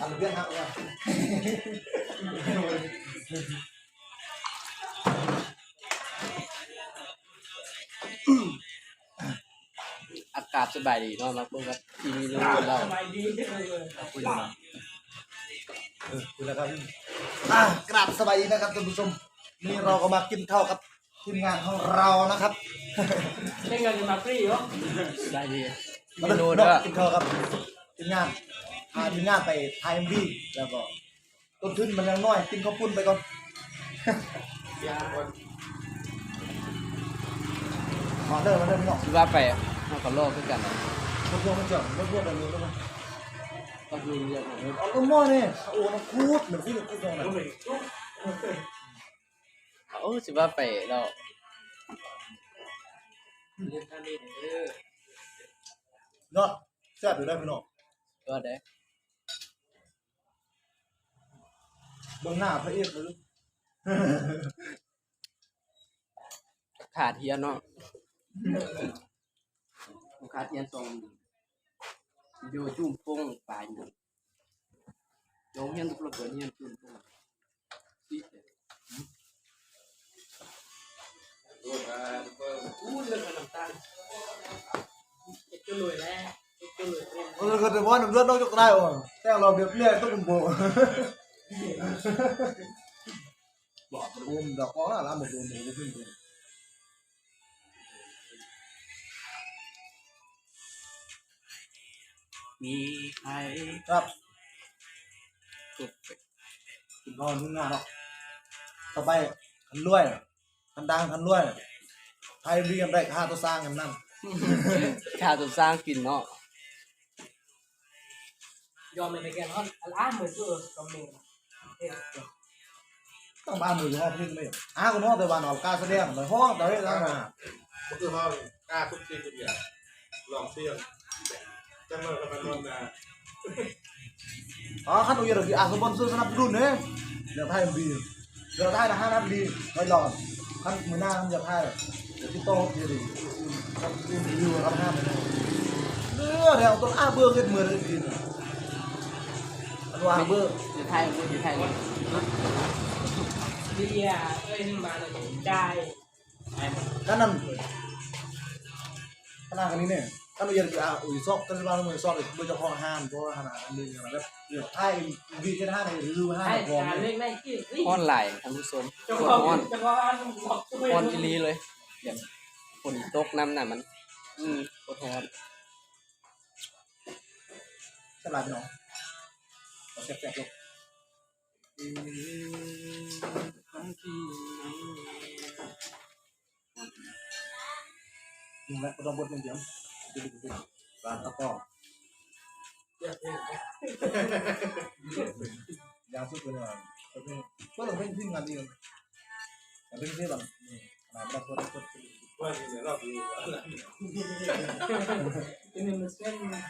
ทำเรื่องฮักเลยอากาศสบายดีเนาะมาพบกับทีมีลูกเราสบายดีเลยคุยแล้วเออคุยแล้วครับอะกราบสบายดีนะครับท่านผู้ชมนี่เราก็มากินข้าวกับทีมงานของเรานะครับเล่นเงินมาฟรีเหรอสบายดีมีมาโนดูด้เนาะวยกินข้าวครับทีมงาน พาทีมงานไปไทยเอ็มบีแล้วก็ต้นทุนมันยังน้อยกินข้าวปุ้นไปก่อนมาเด้อมาเด้อพี่น้องคิดว่าไปเอากับโลกคือกันนะรถพวกมันเจ๋งรถพวกแบบนี้รถมันต้องมีเยอะหน่อยเอาต้นหม้อนี่โอ้น้ำคูดเหมือนคูดเหมือนคูดตรงไหนโอ้สิว่าไปเราเล่นกันเล่นเออเนาะแซ่บอยู่ได้พี่น้องก็ได้ บื้องหน้าพระเอกเลยขาดเทียนเนาะขาดเทียนทรงอยู่จุ่มพงปลายอยู่โยงเฮียนทุกระเบิดเฮียนจุ่มพงสิอู้เรื่องน้ำตาลเอ็กซ์รวยแล้วเอ็กซ์รวยเล่นเออก็แต่ว่าหนุ่มเลือดนอกจากได้ว่ะแต่เราเบียบเรียกต้องเป็นโบ บอกรวมดอกก้อนละหมดรวมหมดขึ้นตัวมีใครครับตกไปกินอนทุ่งนาเนาะต่อไปคันรวยคันดังคันรวยไทยเรียนได้ค่าตัวสร้างกันนั่นข้าต้องสร้างกินเนาะยอมในแกนฮอนอนอ้าเหมือนตัวกำเนิดเอ๊ะ ต้องบ้านมือห้องพี่งไม่หรอกอ้าคุณห้องแต่วันออกกาแสดงในห้องแต่ได้แล้วนะก็คือห้องกล้าทุกที่ทุกอย่างลองเสี่ยงจังเลยกับมันนอนนาอ๋อขั้นอุยร์คืออาสปอนเซอร์สนับสนุนเนี่ยเดี๋ยวไทยบีเดี๋ยวไทยนะห้านัดดีไม่หลอดขั้นมือหน้าขั้นจะไทยเดี๋ยวที่โต๊ะเดี๋ยวดีขั้นรีวิวครับห้าม่ได้เนื้อเดี๋ยวต้นอ้าเบอร์เกิดมือเลยดี อัว่าเบอร์อยู่ไทยอยู่ไทยเลยเดียเอ้ยมาเลยได้นั่นนั่นขนาดนี้เนี่ยขั้นอุยร์คืออาอุยซอกขั้นว่ามือซอกเลยเบอร์จ้าของห้ามเพราะว่าขนาดอันนี้แบบเดี๋ยวไทยวีแค่ห้าในรีวิวห้าพร้อมการเล่นได้อนไหลท่านผู้ชมห้อนจังหวะบอกช่วยฮ้อนอีหลีเลยแบบฝนตกน้ำหน่ะมัน อืมโอนสลายไปน้องแซ่บๆลูกนึงแล้วดมันเดียวดูดูดูร้านตะก้องสลยก็ต้องเป็นที่งาดเนาน แบบคนคนว่านี่เนี่ยรอบนี้อะไรเป็นมัน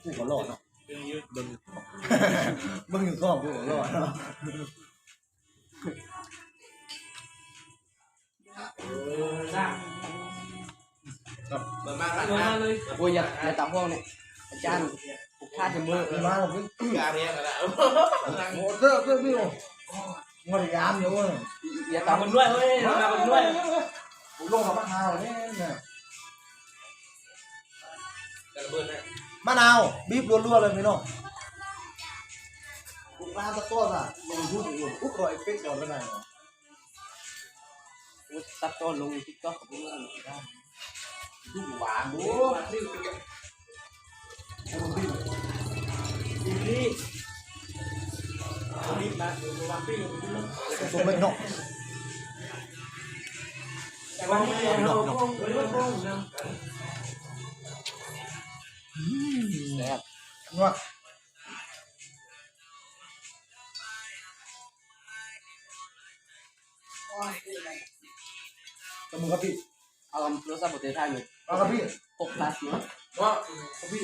เส้นเป็นผู้ก็รอดเนาะเป็นยืดเบิ่งอยู่เบิ่งอยู่ก็ผู้ก็รอดเนาะร่างเปิดมากมานะเลยโอ้ยอย่าอย่าตามห้องเนี่ยอาจารย์ผูกคาดจะมือมีมาผมเป็นการเรียนอะไรโอ้เด้อเด้อพี่โอ้งดยามอยู่เว้ยอย่าตาตามคนด้วยเฮ้ยมาคนด้วยผมลงกับมะนาวเนี่ยเนี่ยการเบิร์นนะ มะนาวบีบรัวๆเลยพี่น้องลูกร้านตะโก้อะลงทุนอยู่อุ๊กรอยเป๊กก่อนแล้วไงซับต้นลงทิกต็อกกับเพื่อนทุกหวานโอ้มาที่ผมบีบดีดีดีมาดูมาที่ดูผมไม่นอกแต่วันนี้เราคงไม่คงนะ แซ่บนัวตะมือครับพี่เอาโทรศัพท์ประเทศไทยเลยเอาครับพี่หกพลัสเนาะว่าพี่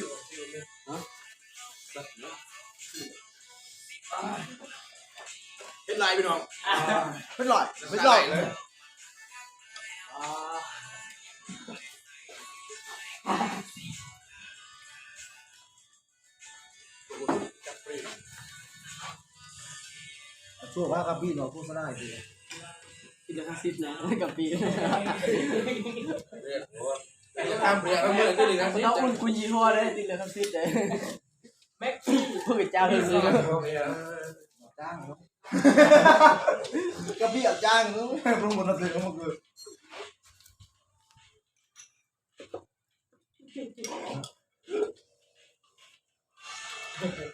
เป็นไรพี่น้องเป็นหลอดเป็นหลอดเลย สู้ว่ากับพี่เนาะโฆษณาอีกทีกินแล้วซิดนะกับปีเรียกว่าทำเรียกเอาเมื่อที่ดีนะสิน้องคุณกูยี่ห้อเลยกินแล้วซิดเลยแม็กซี่พวกเจ้าเลยซื้อจ้างเนาะกับพี่อาจ้างเนาะโปรโมทสิมันคือครับพี่ครับพี่กินเลยซิดแล้วปากเป็นเป็นน้อยว่ามึงก็มานานยังอาจจะคือกูด่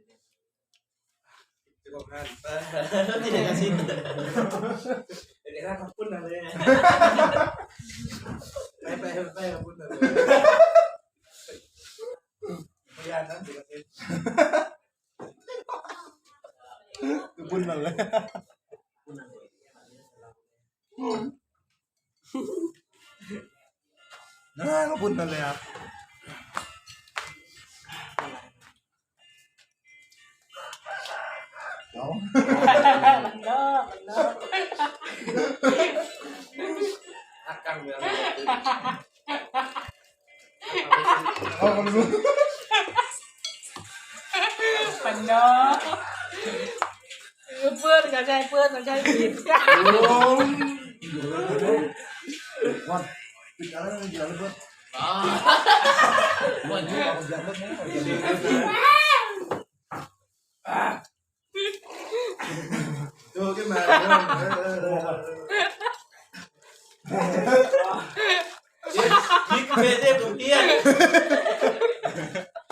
พี่กับพี่กับหม้อจ้างที่นี่ที่นั่นไงจ้างต้องอยู่มาจะเลิกเติมมาจะเลิกแกงก่อนจะบอกงานนี่เด็กอาชีพเดี๋ยวถ้าเขาพูดอะไรไปไปไปเขาพูดอะไรพยานนั้นสิครับคือบุญมันเลยน่าก็บุญมันเลยครับ เพื่อนกับใจเพื่อนกับใจผิดวันปิดอะไรไม่เยอะเลยเพื่อนวันนี้เราอยากเลิกไหมเราอยากเลิกดูขึ้นมายิ่งเมเซ่ตัวเตี้ย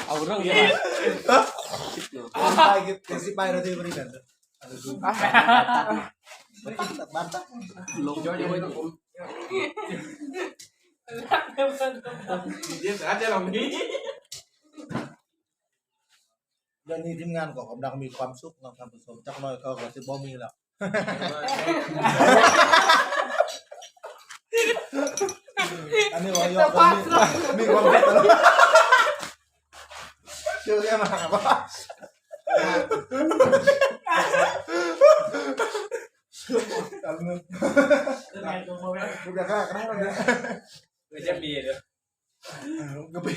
เอาเรื่องนี้ไปกินสิไปนาทีวันนี้กันตัดบ้านตัดลงย้ อยย้อยผม ยิ่งอาจจะลองนี้ เดือนนี้ทีมงานของกำลังมีความสุขนะท่านผู้ชมจักหน่อยเขาก็จะบ่มีแล้วอันนี้ว่ายอดมีความสุขแล้วเชื่อแค่มาหาว่ากันนึงกูจะฆ่ากันได้เลย ไม่จะมีเลย ก็ปีมีก็เมย์กับเบีย ยิ่งได้นั้น กับเบีย ว่าช่วงหมดเองใกล้รถใกล้นั่นเนี่ยช่วงหมดเองกับปีกับบ้านเกิด ลงหลักปวดกันกิน มือร้องเดือมยุติแล้วท้า ย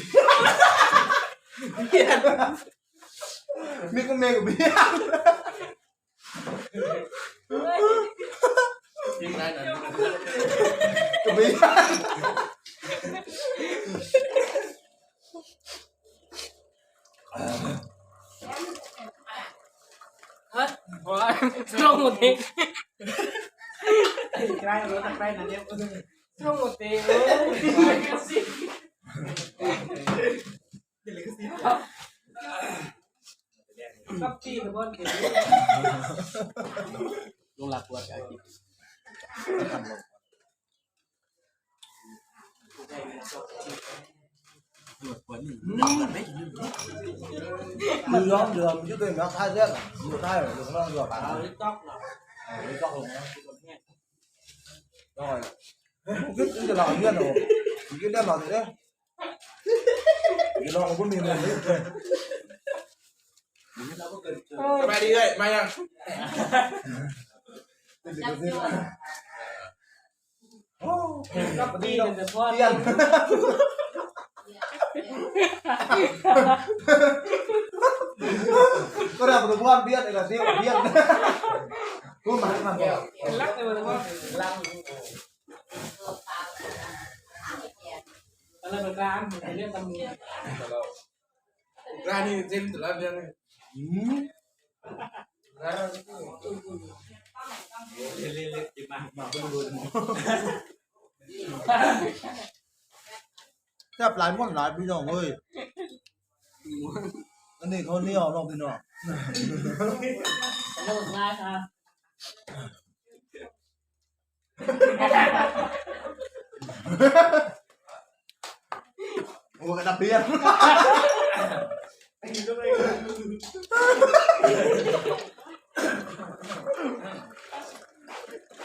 เส้นอยู่ท้ายหรือข้างนอ กอยู่ป่าเอาลิต๊อกเหรอไม่ต้องลงนะน้อยคิดจะหล่อเงี้ยห นูคิดได้หล่อเลยกี่ลองก็มีมันเลยสบายดีเลยมายังเป็นสิ่งที่โอ้กับปีกันแต่พ่อเตี้ยนก็ ได้ประตูบ้านเตี้ยนไอ้กระเตี้ยเตี้ยนกูมาให้มั ซ่บหลายม้วนหลายพี่น้องเว้ยอันนี้เขาเนี่ยน้องพี่น้องแล้วง่ายค่ะโอ้กระดับเบี้ยน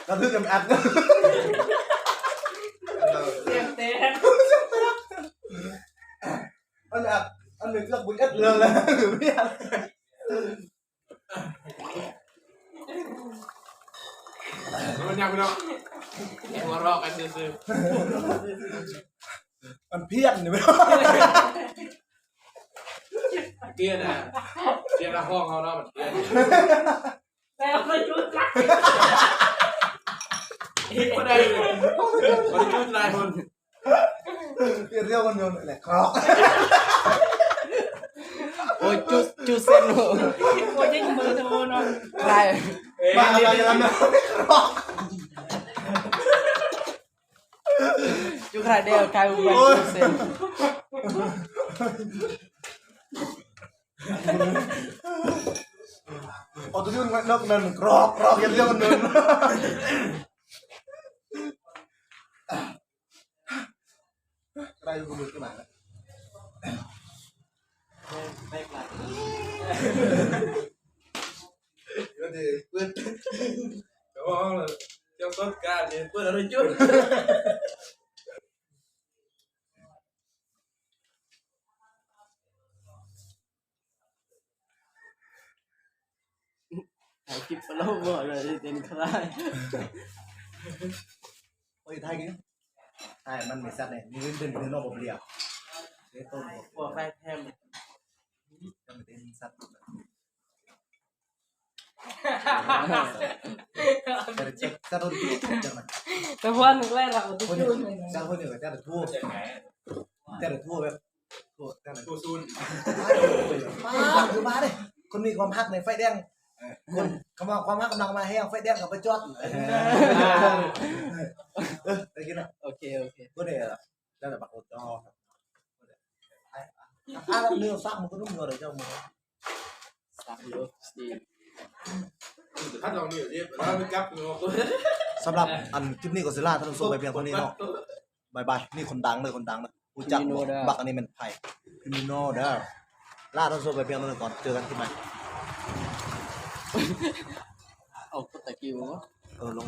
กระทึกกันแอด bụi ít lơ là biết มันยังไม่ต้องหัวเราะกันซื่อมันเพี้ยนเนี่ยไม่รู้เตี้ยนะเตี้ยละห้องเขาเนาะมันเตี้ยแล้วไม่รู้จักไม่ได้เลยมันจุดนายคนเพี้ยนเรียกมันโยนแหละครับ ๆโอ้ยจุดจุดเส้นหัวโอ้ยยังมือโทรเนาะใครมาอะไรกันนะจุดใครเดียวใครอุบัติจุดเส้นเอาตัวนี้มันเลิกเนินกรอกกรอกอย่าเรียกมันเนินอะไรกูมือขึ้นมาแล้ว พื่อนแต่ว่าเจ้าต้นการเนี่ยเพื่อนอะไรจุดถ่ายคลิปแล้วบอกเลย เป็นใครโอ้ยไทยกินไทยมันไม่ซัดเนี่ยนี่เดินเดินนอกเปลี่ยนเดี๋ยวต้นพวกใครแทมจะไม่เต้นซัดแต่จะจะโดนทั่วจังมันแต่ว่านึกแรกเราจะคนช่หวยนึ่งจะคนหนึ่งจะทั่วจะทั่วแบบทั่วจะตัวซูนมาคือมาเลยคนมีความฮักในไฟแดงคนคำว่าความฮักกำลังมาแห้งไฟแดงกับไปจอดเออได้กินอะโอเคโอเคก็เนี่ยแล้วแต่ปักอดจอครับอ่าเนื้อซักมันก็นุ่มเนื้อเลยเจ้ามือสามลูกสี่ ถ้าลองนี่เดี๋ยวเราไปกับงอตัวสำหรับอันคลิปนี้ก็สิล่าท่านผู้ชมไปเพียงเท่านี้เนาะบายบายนี่คนดังเลยคนดังนะรู้จักบักอันนี้เป็นไผ่พิมิโนเด้อล่าท่านผู้ชมไปเพียงเท่านี้ก่อนเจอกันที่ใหม่เอาตะกิ้วเออลง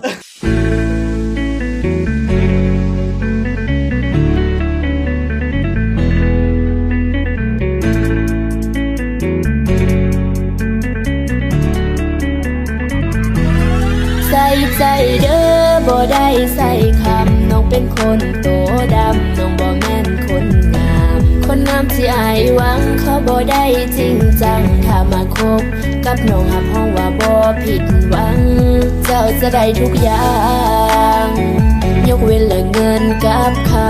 ใส่คำน้องเป็นคนโตดำน้องบ่แม่นคนงาม คนงามที่อายหวังเขาบ่ได้จริงจังถ้ามาคบ กับน้องหับห้องว่าบ่ผิดหวัง เจ้าจะได้ทุกอย่าง ยกเว้นเรื่องเงินกับคำ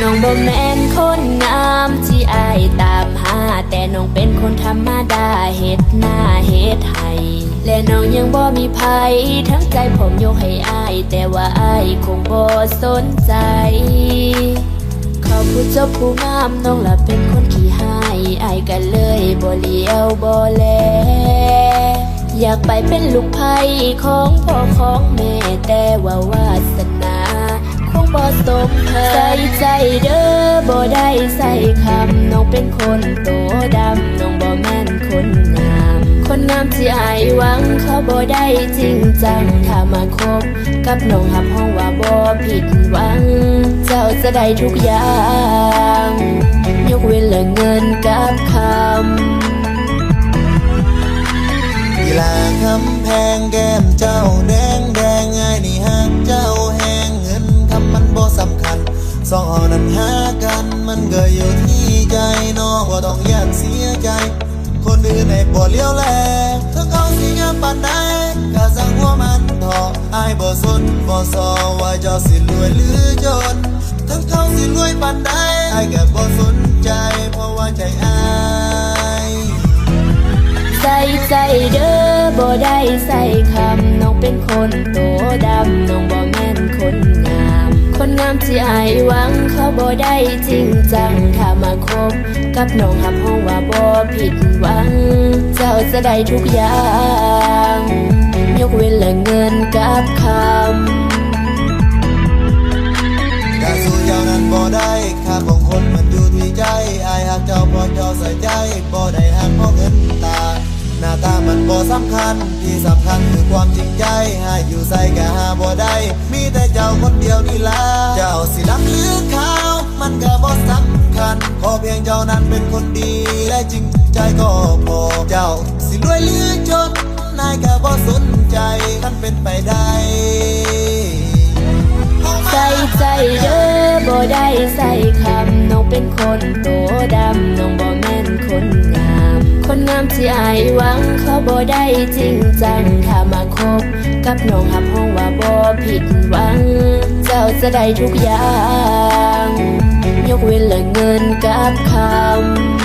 น้องบ่แม่นคนงามที่อายตามหา แต่น้องเป็นคนธรรมดาเฮ็ดหน้าเฮ็ดให้ และน้องยังบ่มีภัยทั้งใจผมยกให้อาย แต่ว่าอายคงบ่สนใจ เขาผู้เจ้าผู้งามน้องละเป็นคนขี้หายอายกันเลยบ่เลี้ยวบ่แล อยากไปเป็นลูกไผ่ของพ่อของแม่แต่ว่าวาสนาคงบ่สมเธอใส่ใจเด้อบ่ได้ใส่คำน้องเป็นคนโตดำน้องบ่แม่นคนามคนงามที่อายหวังเขาบ่ได้จริงจัง ถ้ามาคบกับน้องหับห้องว่าบ่ผิดหวัง เจ้าจะได้ทุกอย่าง ยกเว้นเรื่อเงินกับคำกีฬาคำแพงแก้มเจ้าแดงแดงไงนี่ฮักเจ้าแหงเงินคำมันบ่สำคัญสองเอนั้นหากันมันก็อยู่ที่ใจน้องบ่ต้องอยากเสียใจ คนอื่นในบ่เลี้ยวแลถ้าเขาสิงามปานใดก็สั่งหัวมันเถออายบ่สนบ่ซอว่าเจ้าสิรวยหรือจน ทั้งเขาสิรวยปานใดอายก็บ่สนใจ เพราะว่าใจอายใส่ใจเด้อบ่ได้ใส่คำน้องเป็นคนโตดำน้องบ่แม่นคนงา คนงามที่อายหวังเขาบ่ได้จริงจังถ้ามาคบกับน้องหับห้องว่าบ่ผิดหวัง เจ้าจะได้ทุกอย่าง ยกเว้นเรื่องเงินกับคำการสู้เจ้านั้นบ่ได้ค่าของคนมันอยู่ที่ใจอายหักเจ้าพอเจ้าใส่ใจบ่ได้หักเพราะเงินตา หน้าตามันบ่สำคัญ ที่สำคัญคือความจริงใจหาอยู่ใส่ก็หาบ่ได้ มีแต่เจ้าคนเดียวนี่ล่ะเจ้าสิดำหรือขาวมันก็บ่สำคัญ ขอเพียงเจ้านั้นเป็นคนดี และจริงใจก็พอเจ้า สิรวยหรือจนนายก็บ่สนใจมันเป็นไปได้ ใส่ใจเด้อบ่ได้ใส่คำน้องเป็นคนโตดำน้องบ่แม่นคนงาม คนงามที่อายหวังเขาบ่ได้จริงจังถ้ามาคบ กับน้องหับห้องว่าบ่ผิดหวัง เจ้าจะได้ทุกอย่าง ยกเว้นเรื่องเงินกับคำ